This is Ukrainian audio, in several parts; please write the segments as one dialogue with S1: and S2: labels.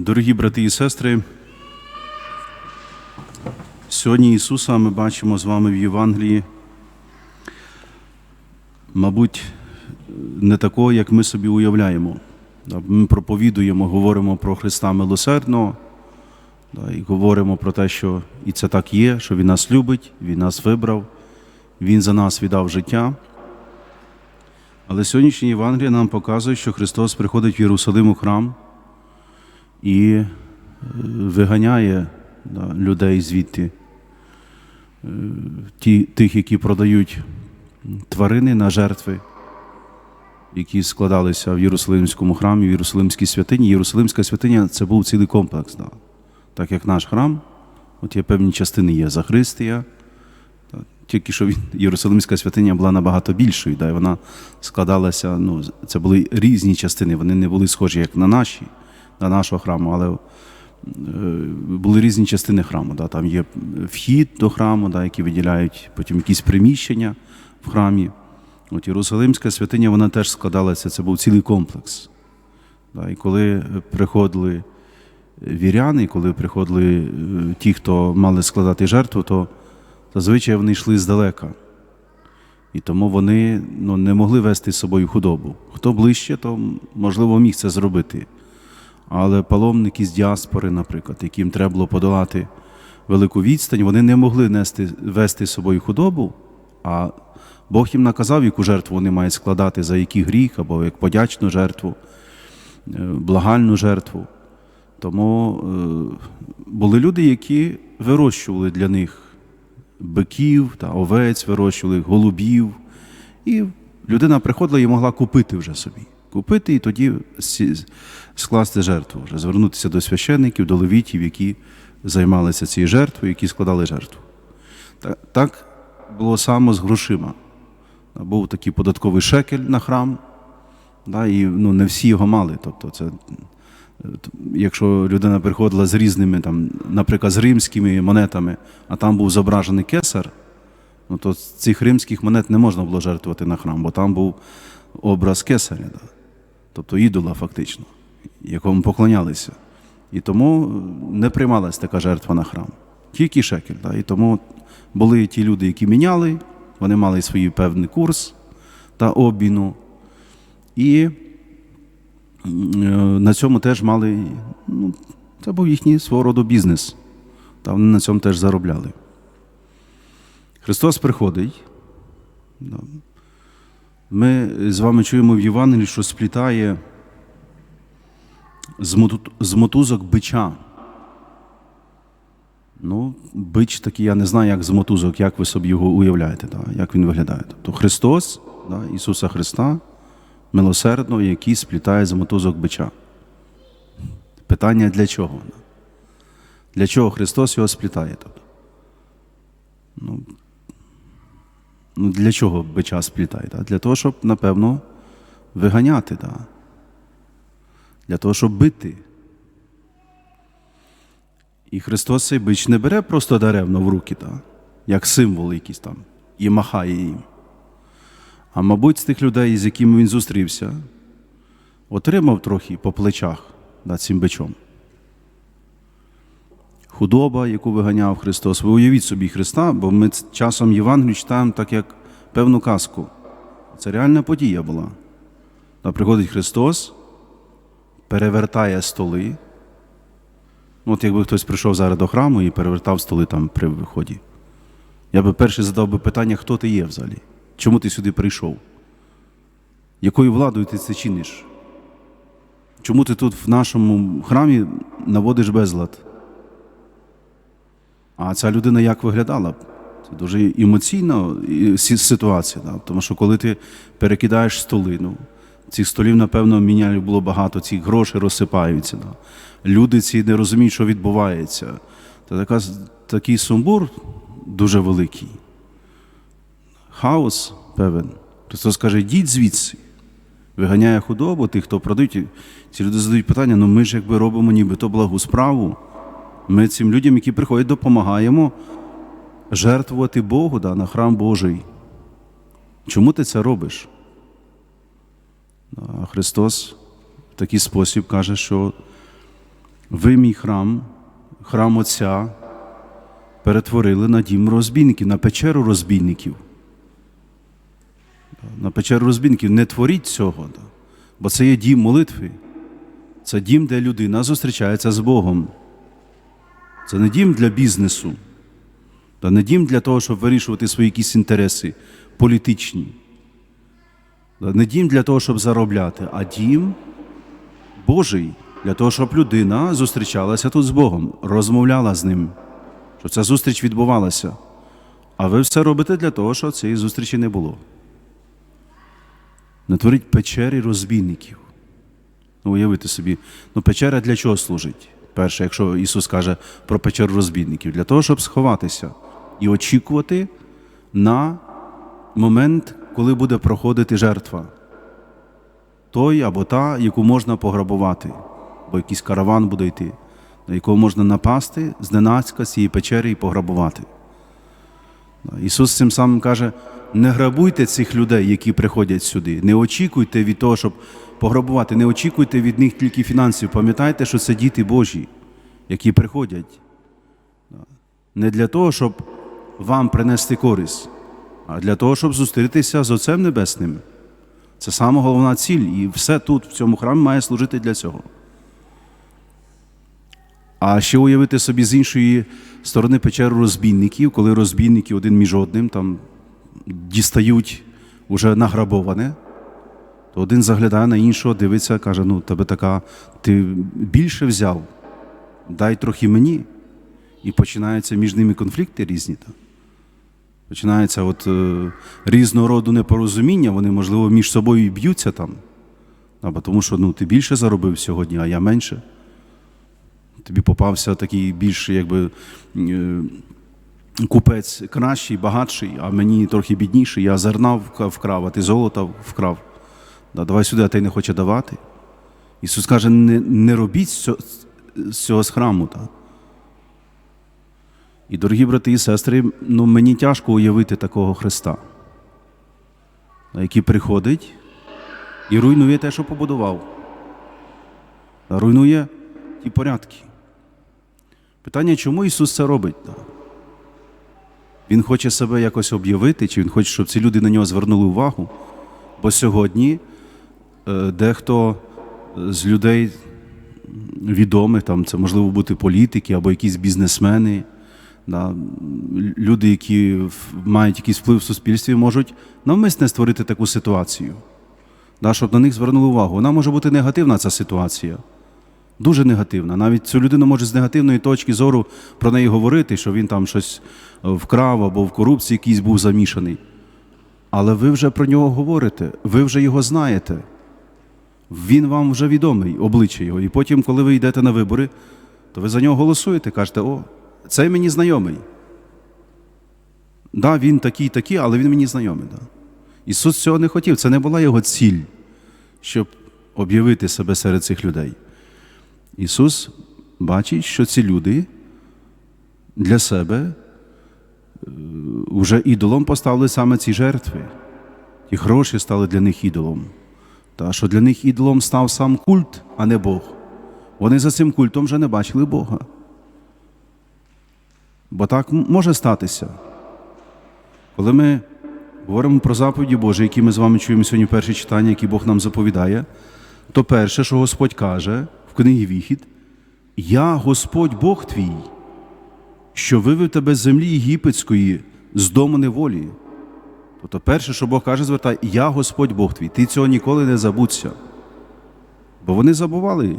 S1: Дорогі брати і сестри, сьогодні Ісуса ми бачимо з вами в Євангелії, мабуть, не такого, як ми собі уявляємо. Ми проповідуємо, говоримо про Христа милосердного, і говоримо про те, що і це так є, що Він нас любить, Він нас вибрав, Він за нас віддав життя. Але сьогоднішнє Євангеліє нам показує, що Христос приходить в Єрусалим у храм і е, виганяє да, людей звідти, Е, ті, тих, які продають тварини на жертви, які складалися в Єрусалимському храмі, в Єрусалимській святині. Єрусалимська святиня це був цілий комплекс. Да. Так як наш храм, от є певні частини є Захристія. та, Тільки що Єрусалимська святиня була набагато більшою, да, і вона складалася, ну, це були різні частини, вони не були схожі як на наші, на нашого храму, але е, були різні частини храму. Да. Там є вхід до храму, да, які виділяють потім якісь приміщення в храмі. От Єрусалимська святиня вона теж складалася, це був цілий комплекс. Да. І коли приходили віряни, коли приходили е, ті, хто мали складати жертву, то зазвичай вони йшли здалека. І тому вони ну, не могли вести з собою худобу. Хто ближче, то можливо міг це зробити. Але паломники з діаспори, наприклад, яким треба було подолати велику відстань, вони не могли нести, вести з собою худобу, а Бог їм наказав, яку жертву вони мають складати, за який гріх, або як подячну жертву, е, благальну жертву. Тому е, були люди, які вирощували для них биків та овець, вирощували голубів. І людина приходила і могла купити вже собі. Купити і тоді скласти жертву, вже звернутися до священників, до левітів, які займалися цією жертвою, які складали жертву. Так було само з грошима. Був такий податковий шекель на храм, і ну, не всі його мали. Тобто це якщо людина приходила з різними, там, наприклад, з римськими монетами, а там був зображений кесар, ну, то цих римських монет не можна було жертвувати на храм, бо там був образ кесаря? Тобто ідола фактично, якому поклонялися. І тому не приймалася така жертва на храм. Тільки шекель. Да? І тому були ті люди, які міняли, вони мали свій певний курс та обміну. І Е, на цьому теж мали, ну, це був їхній свого роду бізнес. Та вони на цьому теж заробляли. Христос приходить. Ми з вами чуємо в Євангелії, що сплітає з мотузок бича. Ну, бич такий, я не знаю, як з мотузок, як ви собі його уявляєте, да, як він виглядає. Тобто Христос, да, Ісуса Христа, милосердного, який сплітає з мотузок бича. Питання для чого? Для чого Христос його сплітає? Тобто? Ну, ну, для чого бича сплітає? Да? Для того, щоб, напевно, виганяти. Да? Для того, щоб бити. І Христос цей бич не бере просто даремно в руки, да? як символ якийсь там, і махає їм. А мабуть, з тих людей, з якими він зустрівся, отримав трохи по плечах над цим бичом. Худоба, яку виганяв Христос. Ви уявіть собі Христа, бо ми часом Євангелію читаємо так, як певну казку. Це реальна подія була. Та приходить Христос, перевертає столи. Ну, От якби хтось прийшов зараз до храму і перевертав столи там при виході. Я би перший задав би питання, хто ти є взагалі? Чому ти сюди прийшов? Якою владою ти це чиниш? Чому ти тут в нашому храмі наводиш безлад? А ця людина як виглядала? Це дуже емоційна ситуація. Да? Тому що коли ти перекидаєш столи, ну, цих столів, напевно, мінялів було багато, ці гроші розсипаються. Да? Люди ці не розуміють, що відбувається. Це така, такий сумбур дуже великий хаос певен. Христос каже, йдіть звідси. Виганяє худобу, тих, хто продають. Ці люди задають питання, ну ми ж якби робимо нібито благу справу. Ми цим людям, які приходять, допомагаємо жертвувати Богу да, на храм Божий. Чому ти це робиш? А Христос в такий спосіб каже, що Ви мій храм, храм Отця, перетворили на дім розбійників, на печеру розбійників. На печеру розбійників не творіть цього, бо це є дім молитви. Це дім, де людина зустрічається з Богом. Це не дім для бізнесу, та не дім для того, щоб вирішувати свої якісь інтереси політичні. Не дім для того, щоб заробляти, а дім Божий для того, щоб людина зустрічалася тут з Богом, розмовляла з ним, щоб ця зустріч відбувалася. А ви все робите для того, щоб цієї зустрічі не було. Не творіть печері розбійників. Ну, уявити собі, ну печера для чого служить? Перше, якщо Ісус каже про печеру розбійників, для того, щоб сховатися і очікувати на момент, коли буде проходити жертва. Той або та, яку можна пограбувати, бо якийсь караван буде йти, на якого можна напасти зненацька з цієї печери і пограбувати. Ісус цим самим каже: не грабуйте цих людей, які приходять сюди. Не очікуйте від того, щоб пограбувати, не очікуйте від них тільки фінансів. Пам'ятайте, що це діти Божі, які приходять. Не для того, щоб вам принести користь, а для того, щоб зустрітися з Отцем Небесним. Це саме головна ціль, і все тут, в цьому храмі, має служити для цього. А ще уявити собі з іншої сторони печеру розбійників, коли розбійники один між одним там дістають уже награбоване, то один заглядає на іншого, дивиться, каже: ну, тебе така, ти більше взяв, дай трохи мені. І починаються між ними конфлікти різні. Там. Починається от, е, різного роду непорозуміння, вони, можливо, між собою і б'ються там. Або тому що ну, ти більше заробив сьогодні, а я менше. Тобі попався такий більш якби, е, купець кращий, багатший, а мені трохи бідніший. Я зерна вкрав, а ти золота вкрав. Да, давай сюди, а ти не хоче давати. Ісус каже, не, не робіть цього, з цього з храму. Так. І, дорогі брати і сестри, ну, мені тяжко уявити такого Христа, який приходить і руйнує те, що побудував. Руйнує ті порядки. Питання, чому Ісус це робить? Він хоче себе якось об'явити, чи Він хоче, щоб ці люди на нього звернули увагу. Бо сьогодні е, дехто з людей відомих, там, це можливо бути політики або якісь бізнесмени, да, люди, які мають якийсь вплив в суспільстві, можуть навмисне створити таку ситуацію, да, щоб на них звернули увагу. Вона може бути негативна, ця ситуація. Дуже негативна. Навіть цю людину може з негативної точки зору про неї говорити, що він там щось е, вкрав або в корупції якийсь був замішаний. Але ви вже про нього говорите, ви вже його знаєте. Він вам вже відомий, обличчя його. І потім, коли ви йдете на вибори, то ви за нього голосуєте, кажете, о, цей мені знайомий. Да, він такий, такий, але він мені знайомий. Да. Ісус цього не хотів, це не була його ціль, щоб об'явити себе серед цих людей. Ісус бачить, що ці люди для себе вже ідолом поставили саме ці жертви. Ті гроші стали для них ідолом. Та що для них ідолом став сам культ, а не Бог. Вони за цим культом вже не бачили Бога. Бо так може статися. Коли ми говоримо про заповіді Божі, які ми з вами чуємо сьогодні в перші читання, які Бог нам заповідає, то перше, що Господь каже книгі Віхід, Я Господь Бог твій, що вивів тебе з землі єгипетської, з дому неволі. Тобто, перше, що Бог каже, звертай, я Господь Бог твій, ти цього ніколи не забудься. Бо вони забували.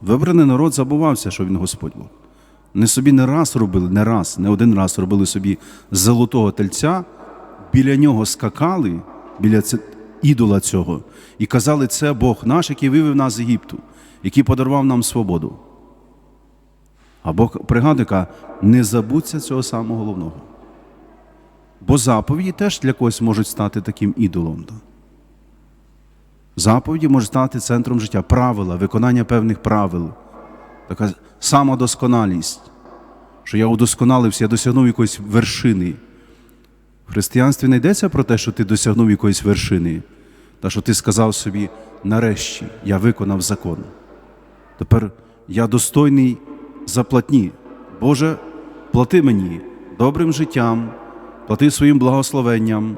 S1: Вибраний народ забувався, що він Господь Бог. Вони собі не раз робили, не раз, не один раз робили собі золотого тельця, біля нього скакали, біля ідола цього, і казали, це Бог наш, який вивів нас з Єгипту, який подарував нам свободу. А Бог пригадує, не забудься цього самого головного. Бо заповіді теж для когось можуть стати таким ідолом. Заповіді можуть стати центром життя, правила, виконання певних правил, така самодосконалість, що я удосконалився, я досягнув якоїсь вершини. В християнстві не йдеться про те, що ти досягнув якоїсь вершини, та що ти сказав собі, нарешті я виконав закон. Тепер я достойний заплатні. Боже, плати мені добрим життям, плати своїм благословенням,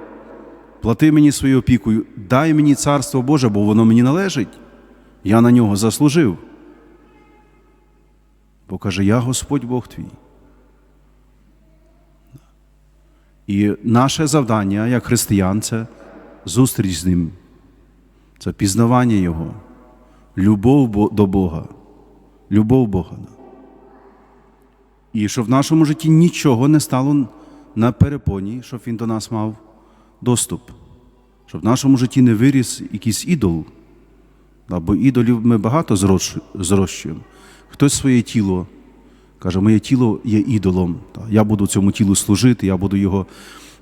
S1: плати мені своєю опікою, дай мені царство Боже, бо воно мені належить. Я на нього заслужив. Бо каже, я Господь Бог твій. І наше завдання як християн це зустріч з Ним, це пізнавання Його, любов до Бога, любов Бога. І щоб в нашому житті нічого не стало на перепоні, щоб Він до нас мав доступ, щоб в нашому житті не виріс якийсь ідол. Да, Бо ідолів ми багато зрощуємо. Хтось своє тіло каже, моє тіло є ідолом. Я буду цьому тілу служити, я буду його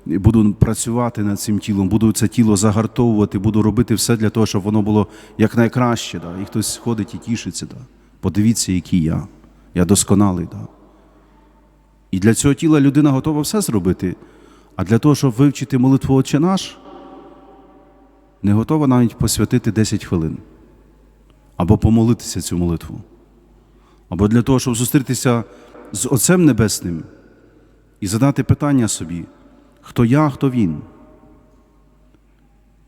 S1: буду працювати над цим тілом, буду це тіло загартовувати, буду робити все для того, щоб воно було якнайкраще. Да. І хтось ходить і тішиться. Да. Подивіться, який я. Я досконалий. Да. І для цього тіла людина готова все зробити. А для того, щоб вивчити молитву Отче наш, не готова навіть посвятити 10 хвилин. Або помолитися цю молитву. Або для того, щоб зустрітися з Отцем Небесним і задати питання собі, хто я, хто він,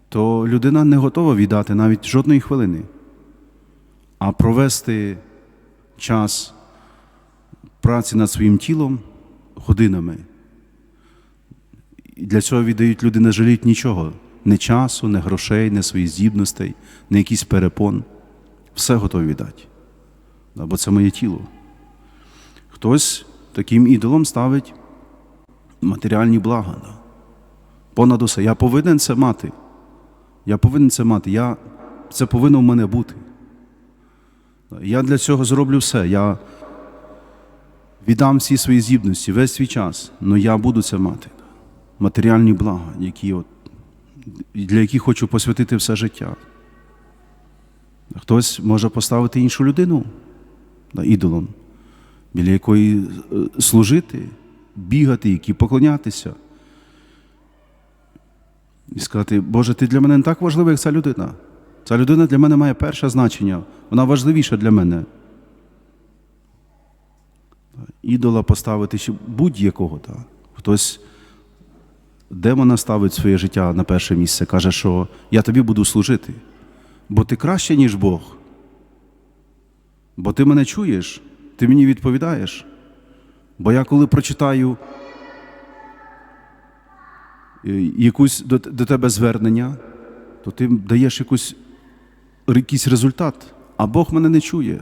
S1: то людина не готова віддати навіть жодної хвилини, а провести час праці над своїм тілом годинами. І для цього віддають люди, не жаліють нічого, ні часу, ні грошей, ні своїх здібностей, ні якийсь перепон. Все готові віддати. Да, Бо це моє тіло. Хтось таким ідолом ставить матеріальні блага. Да. Понад усе. Я повинен це мати. Я повинен це мати. Я, Це повинно в мене бути. Я для цього зроблю все. Я віддам всі свої здібності, весь свій час, але я буду це мати. Матеріальні блага, які от, для яких хочу посвятити все життя. Хтось може поставити іншу людину ідолом, біля якої е, служити, бігати, які поклонятися. І сказати, Боже, ти для мене не так важливий, як ця людина. Ця людина для мене має перше значення, вона важливіша для мене. Ідола поставити ще будь-якого. Хтось демона ставить своє життя на перше місце, каже, що я тобі буду служити, бо ти краще, ніж Бог. Бо ти мене чуєш, ти мені відповідаєш. Бо я коли прочитаю е, якусь до, до тебе звернення, то ти даєш якусь, якийсь результат, а Бог мене не чує.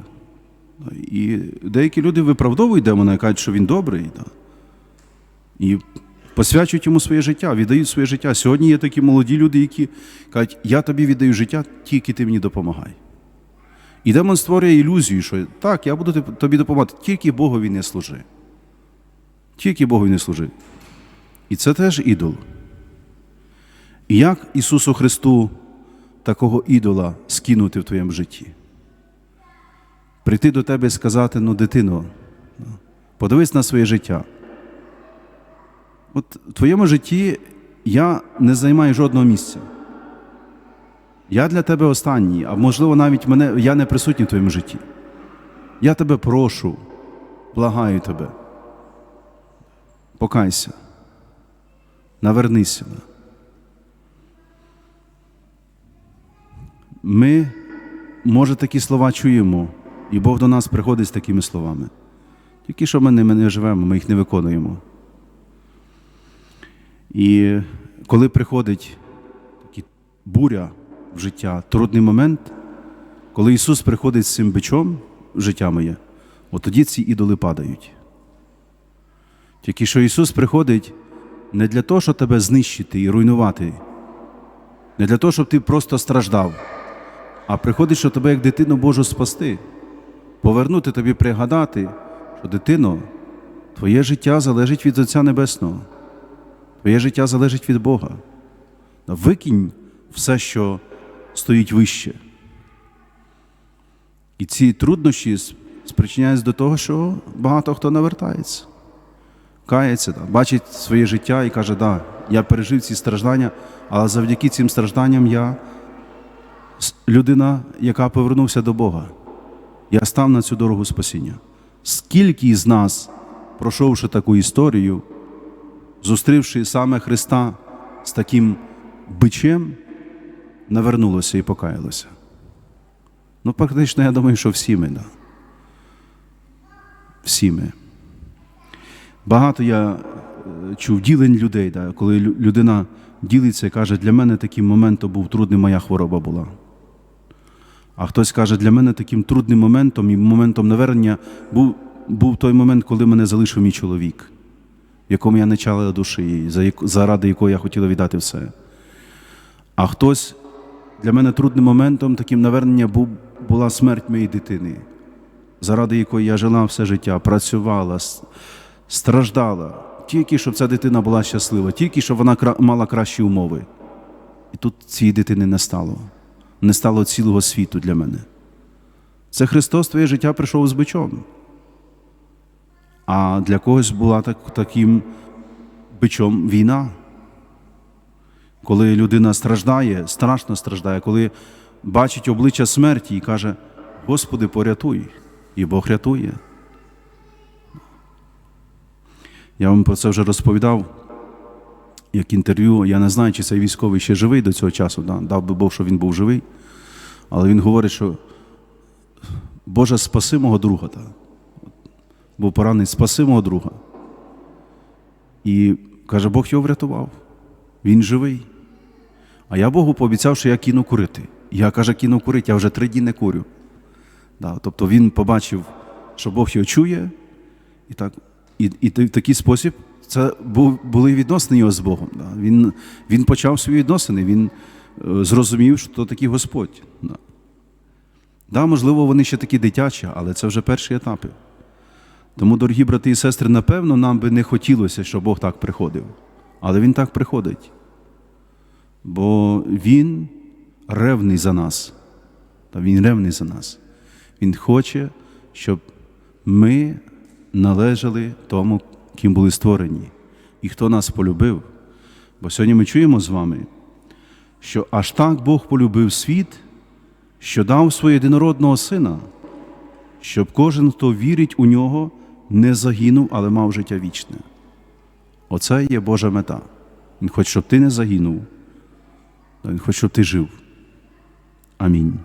S1: І деякі люди виправдовують демона і кажуть, що він добрий. Да? І посвячують йому своє життя, віддають своє життя. Сьогодні є такі молоді люди, які кажуть, я тобі віддаю життя, тільки ти мені допомагай. І демон створює ілюзію, що так, я буду тобі допомагати, тільки Богові не служи. Тільки Богові не служи. І це теж ідол. І як Ісусу Христу такого ідола скинути в твоєму житті? Прийти до тебе і сказати, ну, дитино, подивись на своє життя. От в твоєму житті я не займаю жодного місця. Я для тебе останній, а можливо, навіть мене, я не присутній в твоєму житті. Я тебе прошу, благаю тебе. Покайся. Навернися. Ми, може, такі слова чуємо, і Бог до нас приходить з такими словами. Тільки що ми ними не живемо, ми їх не виконуємо. І коли приходить буря в життя, трудний момент, коли Ісус приходить з цим бичом в життя моє, от тоді ці ідоли падають. Тільки що Ісус приходить не для того, щоб тебе знищити і руйнувати, не для того, щоб ти просто страждав, а приходить, щоб тебе як дитину Божу спасти, повернути тобі пригадати, що дитино, твоє життя залежить від Отця Небесного. Твоє життя залежить від Бога. Викинь все, що стоїть вище. І ці труднощі спричиняються до того, що багато хто навертається, кається, бачить своє життя і каже, да, я пережив ці страждання, але завдяки цим стражданням я людина, яка повернувся до Бога. я став на цю дорогу спасіння. Скільки із нас, пройшовши таку історію, зустрівши саме Христа з таким бичем, навернулося і покаялося? Ну, практично, я думаю, що всі ми, да. Всі ми. Багато я е, чув ділень людей, да, коли людина ділиться і каже, для мене таким моментом був трудний, моя хвороба була. А хтось каже, для мене таким трудним моментом і моментом навернення був, був той момент, коли мене залишив мій чоловік, в якому я не чала душі, за заради якого я хотіла віддати все. А хтось для мене трудним моментом, таким навернення був, була смерть моєї дитини, заради якої я жила все життя, працювала, страждала, тільки щоб ця дитина була щаслива, тільки щоб вона мала кращі умови. І тут цієї дитини не стало. Не стало цілого світу для мене. Це Христос твоє життя прийшов з бичом. А для когось була так, таким бичом війна. Коли людина страждає, страшно страждає, коли бачить обличчя смерті і каже: Господи, порятуй, і Бог рятує. Я вам про це вже розповідав, як інтерв'ю. Я не знаю, чи цей військовий ще живий до цього часу. Да? Дав би Бог, що він був живий. Але він говорить, що Боже, спаси мого друга. Да? Був поранений, спаси мого друга. І каже, Бог його врятував. Він живий. А я Богу пообіцяв, що я кину курити. Я каже, кину курити, я вже три дні не курю. Да, тобто він побачив, що Бог його чує, і так, і, і в такий спосіб це були відносини його з Богом. Да. Він, він почав свої відносини, він е, зрозумів, що то такий Господь. Да. Да, можливо, вони ще такі дитячі, але це вже перші етапи. Тому, дорогі брати і сестри, напевно, нам би не хотілося, щоб Бог так приходив. Але Він так приходить. Бо Він ревний за нас. Та Він ревний за нас. Він хоче, щоб ми належали тому, ким були створені, і хто нас полюбив. Бо сьогодні ми чуємо з вами, що аж так Бог полюбив світ, що дав свого єдинородного сина, щоб кожен, хто вірить у нього, не загинув, але мав життя вічне. Оце є Божа мета. Він хоче, щоб ти не загинув, Він хоче, щоб ти жив. Амінь.